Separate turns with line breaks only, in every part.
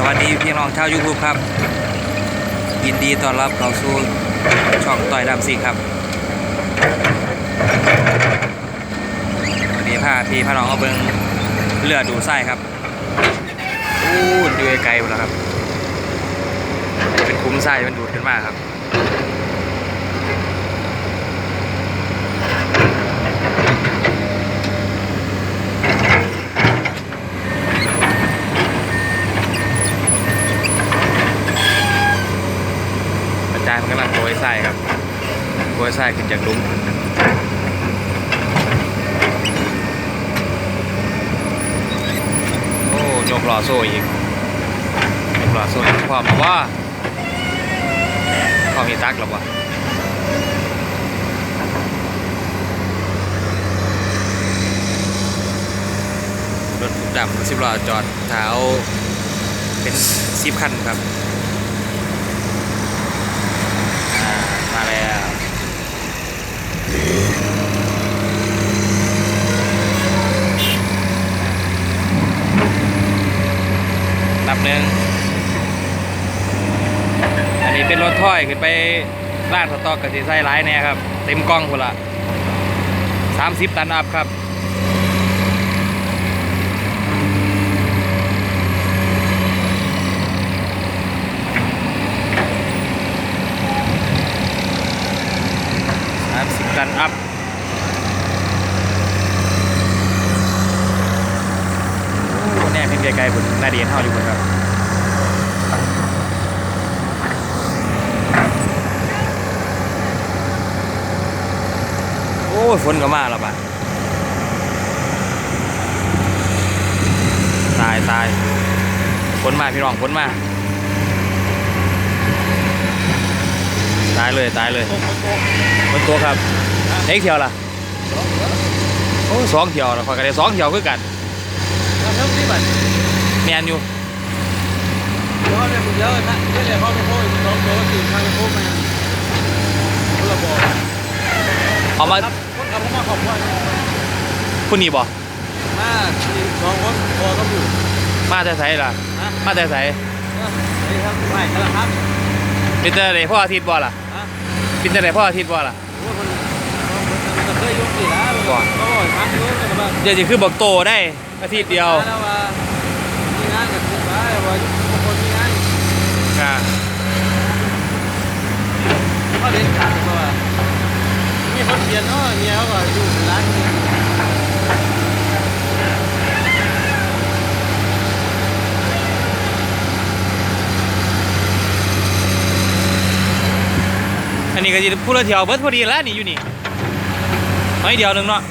สวัสดีพี่น้องชาวยูทูบครับ ยินดีต้อนรับเข้าสู่ช่องต่อยดำซิงครับวันนี้พาพี่พาน้องเอาเบิงเรือดูไส้ครับอู้ดูไกลหมดแล้วครับอันนี้เป็นคุ้มไส้มันดูดขึ้นมาครับ อาจารย์มันกำลังโกยไส้ครับ โกยขึ้นจากลุมโอ้ยกล่อโซ่อีกยกล่อโซ่อีกความว่าความมีตักหรอวะรถดำสิบล้อจอดเท้าเป็นสิบคันครับ มาแล้ว ลับหนึ่งอันนี้เป็นรถถ้อยขึ้นไปร้านสตอกกับสีไส้ร้ายเนี่ยครับ เต็มกล้องคนละสามสิบตันอัพครับ สามสิบตันอัพ โอ้แน่เพิ่ง รียนเท่าอยู่บนครับโอ้ยฝนก็มาแล้วป่ะตายตายฝนมาพี่น้องฝนมาตายเลยตายเลยบนตัวครับเอ็กเที่ยวล่ะโอ้สองเที่ยวแล้วคอกันได้สองเที่ยวคือกัน
เราเพิ่มที่บัตร
แมนอยู่
เยอะเลยเยอะนะเยอะเลยพ่อไปโค้ยน้องโตตื่นทางไปโค้ยมาคนละบอก
เอามา
ครับคนขับเข้ามาขอบคุณ
คุณนี่บ่
มาสองคนพอก็อยู่
มาแต่ไสล่ะ
นะ
มาแต่ไส
นี่ครับไม่กันละครับ
เป็นแต่ไหนพ่ออาทิตย์บ่ล่ะ
ฮะ
เป็นแต่ไหนพ่ออาทิตย์บ่ล่ะ
โอ้คนมันเคยยกสี่แล้วก็บอกพักยกกันบ้าง
เดี๋ยวจะคือบอกโตได้อาทิตย์เดียว
แล้วว่ามีงานกับคุณป้าว่าคนมีงาน
อ่า
เขาเล่นขาดตัวมีคนเดียนเนาะเงี้ยเขาก็อยู่ร้านนี้
อันนี้ก็จะพูดละเที่ยวเบิดพอดีแล้วนี่อยู่นี่น้อยเดียวหนึ่งเนาะ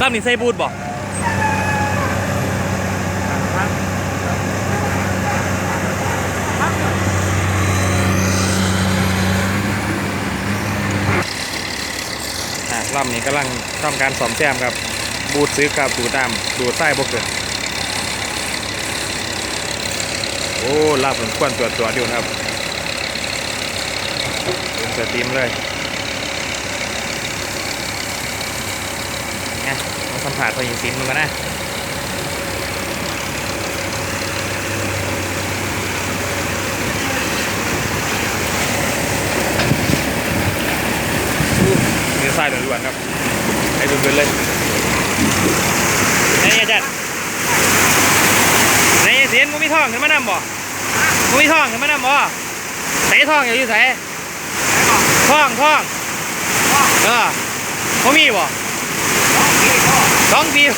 รอบนี้ใส่บูทบอะ ลำนี้กำลังทำการซ่อมแซมครับ บูดซื้อกับดูดตามดูดไส้บกเกิดโอ้ลาบผมควนตัวตัวจอยู่ครับเป็นสตรีมเลยไงมาสัมผัสพอยิงซิมมันนะอู้มือซ้าย ล้วนๆครับให้เพื่อนเลยนี่อาจารย์นี่เสียนมึงมีท่องขึ้นมานำบ่มึงมีท่องขึ้นมานำบ่ใส่ท่องอยู่ที่ใส่ท่องท่องเออเขามีบ่สองปีอ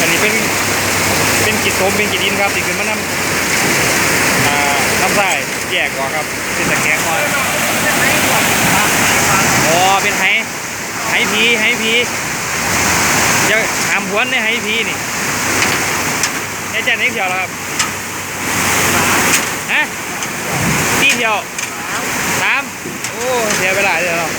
อันนี้เป็นเป็นกิจสมเป็นกิจดินครับที่ขึ้นมานำอ่าน้ำใส่แยกออกครับเป็นตะแกรงก่อ อ๋อเป็นไหไหผีไหผีจะหามหวนในไหผีนี่ไอ้เจันนี่เที่ยวแล้วครับฮะที่เที่ยวสามโอ้เสียเวลาเลยเนาะ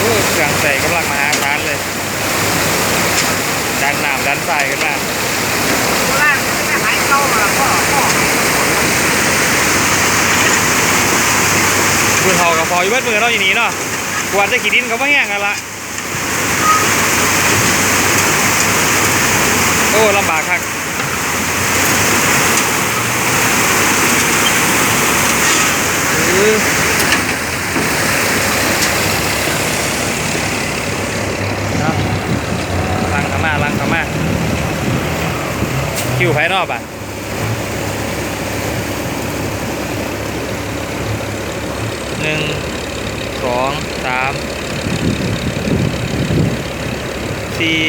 โอ้เครื่องใส่กำลังมาางน้ำดันซ้ายกันมา
คุณเฮา
กับพออยู่เบิดมือเราอย่างนี้เนาะกวาดจะขี่ดินเขาไม่แห้งกันละ นอกอะหนึ่งสองสามสี่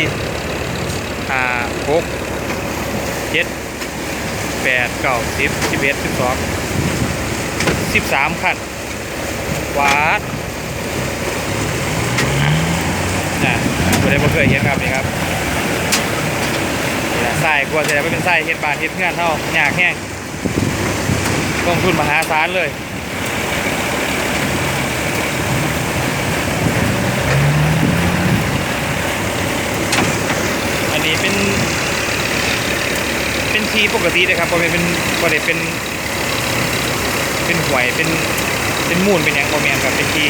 ห้าหกเจ็ดแปดเก้าสิบสิบเอ็ดสิบสองสิบสามขันวาดน่ะไม่ได้บ่เคยเห็นครับนี่ครับ นี่กลัวจะได้ไม่เป็นไส้เฮ็ดบานเฮ็ดเงื่อนเท่าอยากแห้งลงทุนมหาศาลเลยอันนี้เป็น เป็นทีปกตินะครับบ่แม่นเป็นบ่ได้เป็น เป็นหวยเป็นเป็นมูลเป็นหยังบ่แม่นครับเป็นที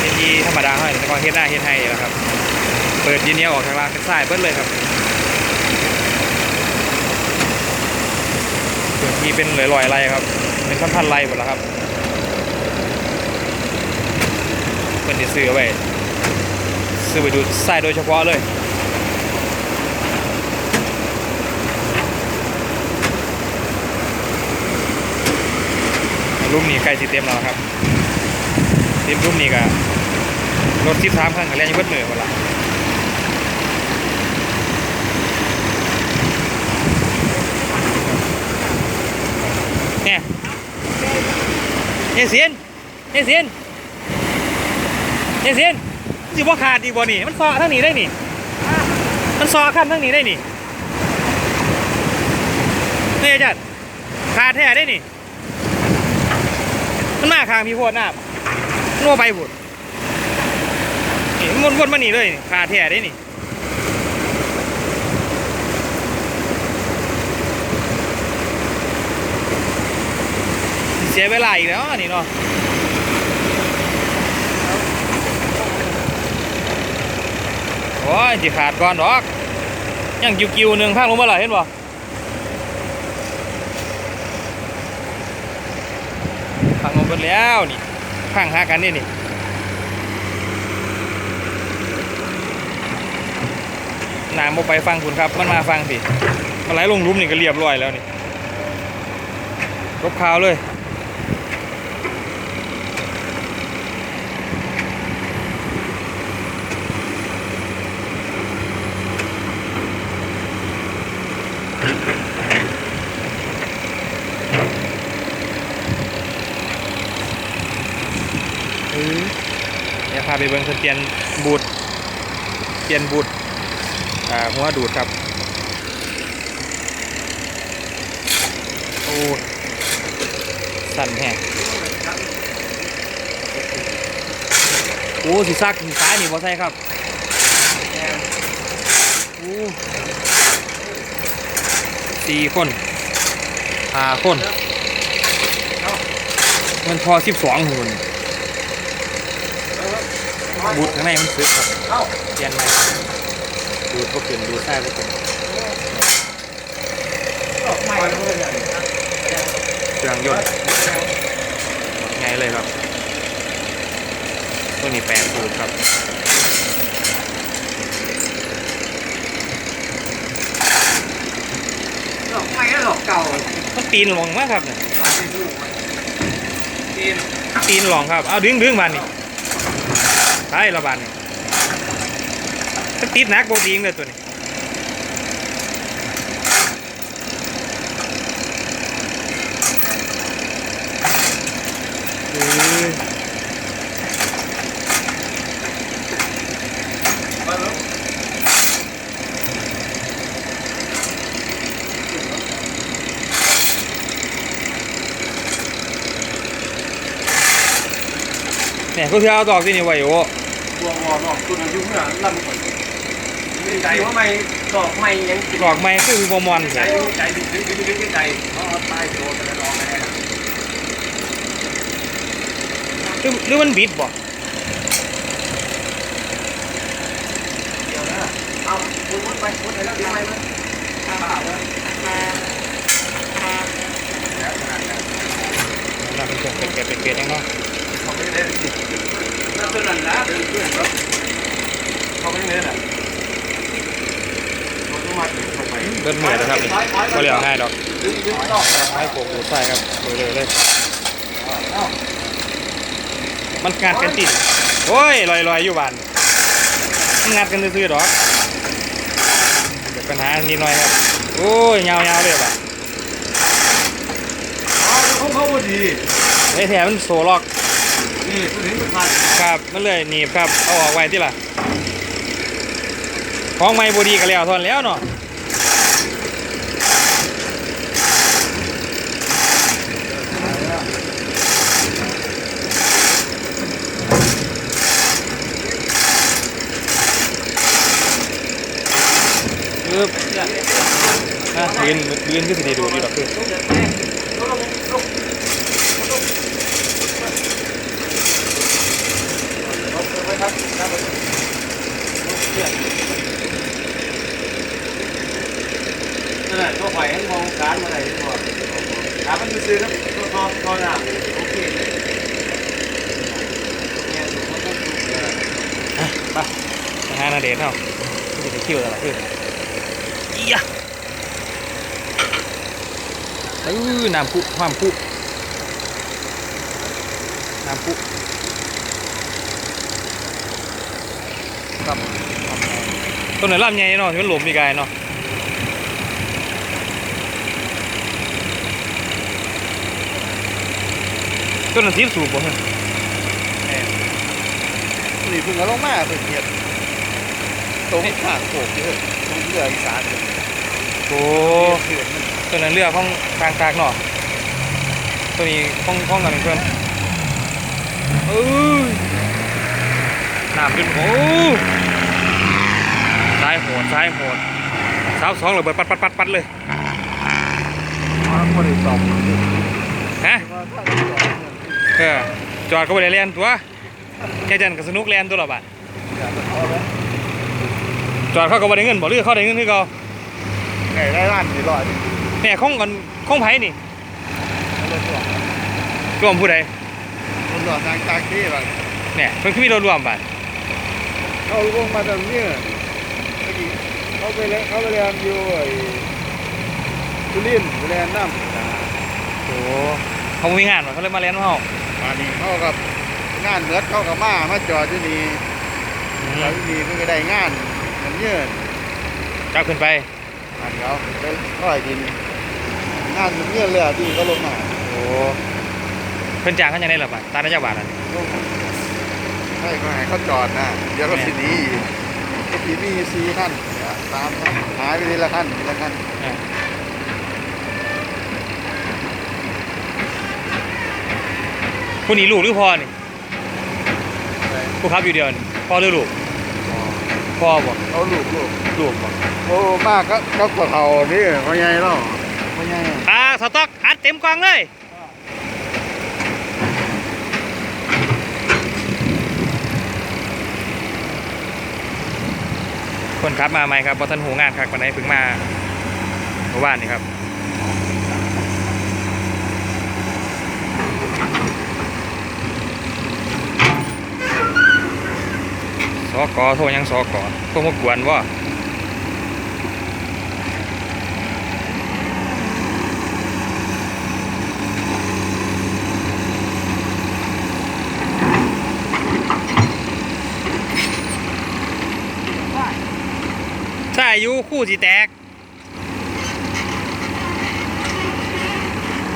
เป็นทีธรรมดาเท่านั้นแต่ก็เฮ็ดหน้าเฮ็ดให้แล้วครับ เปิดยีเนียออกทางล่างเป็นสายเบิดเลยครับ พื้นที่เป็นหลายๆไรครับ เป็นพันๆไรหมดแล้วครับเพิ่นสิซื้อไว้ซื้อไปดูสายโดยเฉพาะเลยรุ่มนี้ใกล้สิเต็มแล้วครับเต็มรุ่มนี้ก็รถทิพสามคันกับแรงยังเบิดมือหมดละเนี่ย เนี่ยเสียนเนี่ยเสียนเนี่ยเสียนสิบ่ขาดดีบ่นี่ มันซอทั้งนี้ได้นี่ มันซอขั้นทั้งนี้ได้นี่นี่จัดขาดแท้ได้นี่ มันมาข้างพี่โพดน้ำนัวไปบุดนี่มันวนมานี่เลยขาดแท้ได้นี่ เสียเวลาอีกแล้วนี่เนาะโอ้ยจิขาดก่อนดอกยังกิวๆหนึ่งข้างลงมาหลเห็นบ่พังลงไปแล้วนี่ข้างหากันนี่นี่น้ำบ่ไปฟังคุณครับ มันมาฟังสิมันไหลลงหลุมนี่ก็เรียบร้อยแล้วนี่รบข่าวเลย เออเดี๋ยวพาไปเบิ่งเพิ่นเปลี่ยนบูทเปลี่ยนบูทอ่าหัวดูดครับ โอ้สั่นแฮงโอ้สิซักสิซ้ายนี่บ่ใส่ครับโอ้สี่คนห้าคน มันพอสิบสองหุ่น บูทข้างในมันซึกครับ
เอ้า
เปลี่ยนใหม่ดูดก็เปลี่ยนดูดใต้ก็เปลี่ยน
ไม่เลยเนี่ย
เครื่องยนต์ไงเลยครับตัวนี้แปดสูตรครับ
หลอกไม่หลอกเก่า
มันปีนลงมากครับเนี่ย
จีน
ปีนลงครับ เอาดึงดึงบานนี่ ใช่ละบานนี่มันติดนักโบตีงเลยตัวนี้เอ้ยเนี่ยก็คือเอาดอกที่นี่ไว้โอ้
ตัวงอหลอกตัวอายุเมื่อลำก่อนใจว่าไม่ดอกไม่ยัง
ดอกไม้คือบ่มอน
ใจ
ใช่
ใจดึงดึงดึงดึงใจอ๋อตายโดนแต่ละดอกแน่
หรือหรือมันบิดบ่
เดี๋ยวนะเอาคุณมุดไปมุดไปแล้วทำไมมันข้าบ่าวเลยแล้วขนาดนั้น
น่าเป็นเครื่องเป็นเกล็ดเป็นเกล็ดเองเนาะ
เขาไม่ได้เล่นสิแล้วตัวนั้นนะเดินเพื่อนเขาเขาไม่ได้เล่นอะ เขาต้องมาถึงเข้าไป
เบิดเหมือนนะครับนี่ก็เรียกง่ายดอกให้โขกดูดไฟครับเลยเลย มันงานกันติดโอ้ยลอยลอยอยู่บ้านงานกันซื่อๆดอกเดี๋ยวปัญหานิดหน่อยครับ โอ้ยยาวๆเลยแบ่ะ
อ๋อเขาเขาพอดี
ไอ้แถมมันโซล็อก
นี่ตัวนี้มันขาด
ครับมันเลยหนีบครับเอาออกไว้ที่ล่ะของไม่บดีก็แล้วทอนแล้วเนาะปึ๊บนะยืนยืนก็สิได้ดูดีดอกคือ
นั่น แหละตัวไข่ให้มองการมาไหนกว่าถามมันซื้อครับตัวทอทอหนาโอเคเลยเนี่ยมันต้องดูเลย
อะไปไปหานาเดชน์เนาะจะได้คิวอะไรเอออียะเออน้ำพุความพุน้ำพุครับต้นไหนลำใหญ่เนาะที่มันหลมมีกายเนาะ ต้นนั้นสีสูบบ่ฮะ
นี่เพิ่งเอาลงมาเป็นเกียรติตรงข้างโขกเยอะตรงเรืออีสาน
โอ้
เขื่อนมัน
ตัวนั้นเรือของกลางกลางเนาะตัวนี้ของของกันเพื่อนเอ้ยน้ำขึ้นโอ้ซ้ายโหดซ้ายโหดสาวสองระเบิดปัดปัดปัดปัดเลย
คนอีกสอง
ฮะ เออจอดก็ไปได้เรียนตัวแค่จันกับสนุกเรียนตัวละบาทจอดเขาก็บ่ได้เงินบ่หรือเขาได้เงินคือเขา
ไก่ได้ล้านสี่ร้อย
เนี่ยของกันของไผนี่
รถตัว
รวมผู้ใด
รถตัวทางทางที่แบบ
เนี่ยเพิ่นคือมีรถรวมบาท
เขาลงมาตรงนี้เมื่อกี้เขาไปเล่นเขาไปเรียนอยู่ไอ้จุลินไปเรียนน้ำ
โอ้เขาบ่มีงานบ่เขาเลยมาเรียนของเขา
มานี่เขากับงานเหมือดเขากับมามาจอดที่นี่แล้วที่นี่เพิ่งก็ได้งานเหมือนเยื่อน
กลับขึ้นไป
อันเดียวไปร้อยดินงานเหมือนเยื่อนเลยอะที่เขาลงมา
โอ้เพิ่นจ้างเขาจังได๋ล่ะบาทตามนายจักบาทอะ
ลงใช่ก็ให้เขาจอดนะเดี๋ยวก็สิหนีอีกก็ทีมีสี่ขั้นเนี่ยสามขั้นหายไปทีละขั้นทีละขั้น
ผู้นี้ลูกหรือพ่อนี่ผู้ขับอยู่เดียวนี่พ่อหรือลูกพ่อบ่
เอาลูกลูก
ลูกบ่
โอ้มากก็ก็กว่าเท่านี่พ่อใหญ่เนาะพ่อใหญ่
อ่าสต็อกอัดเต็มกล่องเลยคนขับมาใหม่ครับบ่ทันหูงานครับวันไหนเพิ่งมาเมื่อวานนี่ครับ อกอโทรยังสอกอโทรมากวนว่าใช่อายุคู่สีแตก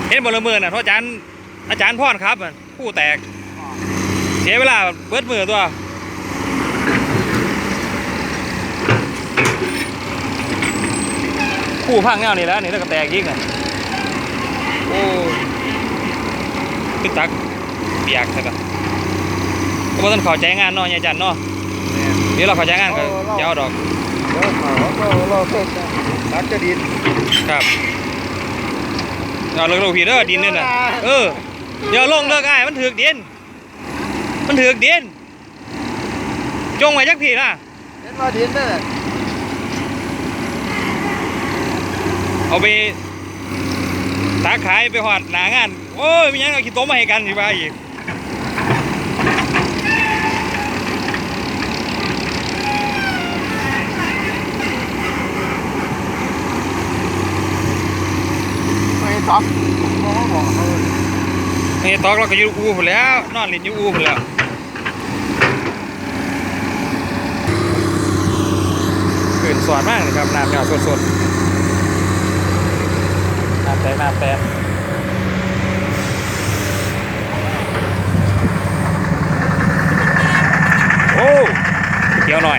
เห็นบนละเมือน่ะเพราะอาจารย์อาจารย์พ่อนครับคู่แตก เสียเวลาเบิดมือตัว คู่พังเงานี่แล้วนี่แล้วก็แตกยิกน่ะโอ้ตึกตักเปียกซะก็ก็บ่ต้องเข้าใจงานเนาะยายจันเนาะเดี๋ยวเราข้าใจงานก็จะเอาดอก
เดี๋ยวเขาก็รอโทษนะรักจะดิน
ครับเอาเลิกลูกพี่เด้อดินเนี่ยน่ะเออเดี๋ยวลงเลิกอ้มันถึกดิน มันถือกดินจงไว้จักพี่นะ
เห็นว่าดินนั่หละ
เอาไปตาขายไปหอดหนางาน โอ้ยมีหยังเอาขี้โต๊ะมาให้กันสิบ้าอีก
ไม่ซับเขาบอกเขา
นี่ตอกเราก็อยู่อูพุ่นแล้ว นอนเล่นอยู่อูพุ่นแล้วขืนสวนมากเลยครับน้ำเนี่ยสดๆ น้ำแตกน้ำแตกโอ้เกี่ยวหน่อย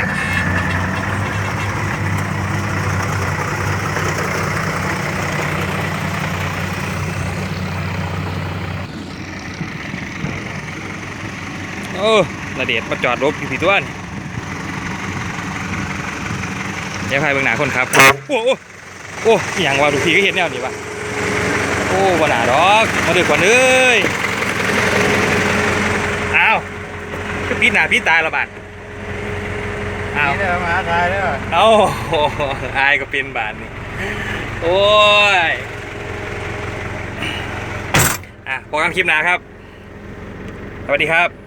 เออระเดียดมาจอดรถอยู่พี่ตัวนเดี๋ยวพายเบื้องหน้าคนครับ โอ้โอ้โอ้ย่างว่าดูพี่ก็เห็นแนวนี้ปะ อ้บหนาดอกมาเดือดกว่าเอ้ยอ้าวก็พี่หน้าพี่ตายละบาดอ้าว
นี่เนี่ยมาทายเนี่ย
เอ้าอายก็เป็นบาดนี่โอ้ยอะพบกันคลิปหน้าครับ สวัสดีครับ